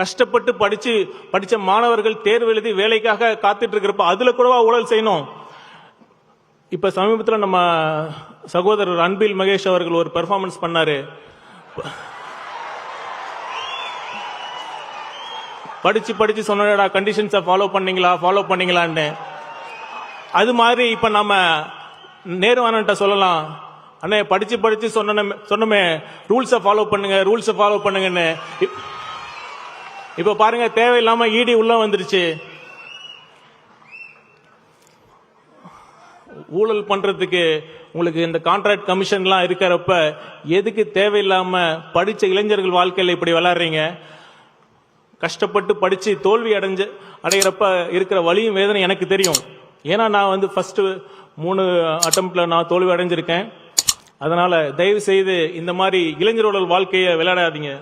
கஷ்டப்பட்டு படிச்சு படிச்ச மாணவர்கள் தேர்வு எழுதி வேலைக்காக காத்துட்டு இருக்கிறப்ப அதுல கூடவா ஊழல் செய்யணும்? இப்ப சமீபத்தில் நம்ம சகோதரர் அன்பில் மகேஷ் அவர்கள் ஒரு பெர்ஃபார்மன்ஸ் பண்ணாரு. படிச்சு படிச்சு சொன்னடா கண்டிஷன்ஸை ஃபாலோ பண்ணீங்களா ஃபாலோ பண்ணீங்களான்னு. அது மாதிரி இப்ப நம்ம நேருவானன்ட்ட சொல்லலாம். அண்ணே படிச்சு படிச்சு சொன்ன சொன்னமே ரூல்ஸை ஃபாலோ பண்ணுங்க ரூல்ஸை ஃபாலோ பண்ணுங்கன்னு. இப்ப பாருங்க தேவையில்லாம இடி உள்ள வந்துருச்சு. ஊழல் பண்றதுக்கு உங்களுக்கு இந்த கான்ட்ராக்ட் கமிஷன்லாம் இருக்கிறப்ப எதுக்கு தேவையில்லாம படிச்ச இளைஞர்கள் வாழ்க்கையில் இப்படி விளாடுறீங்க கஷ்டப்பட்டு படிச்சு தோல்வி அடைஞ்ச அடைகிறப்ப இருக்கிற வலியும் வேதனை எனக்கு தெரியும். ஏன்னா நான் வந்து ஃபர்ஸ்ட் மூணு அட்டம்ப்ட்ல நான் தோல்வி அடைஞ்சிருக்கேன். அதனால தயவு செய்து இந்த மாதிரி இளைஞரோட வாழ்க்கையை விளையாடாதீங்க.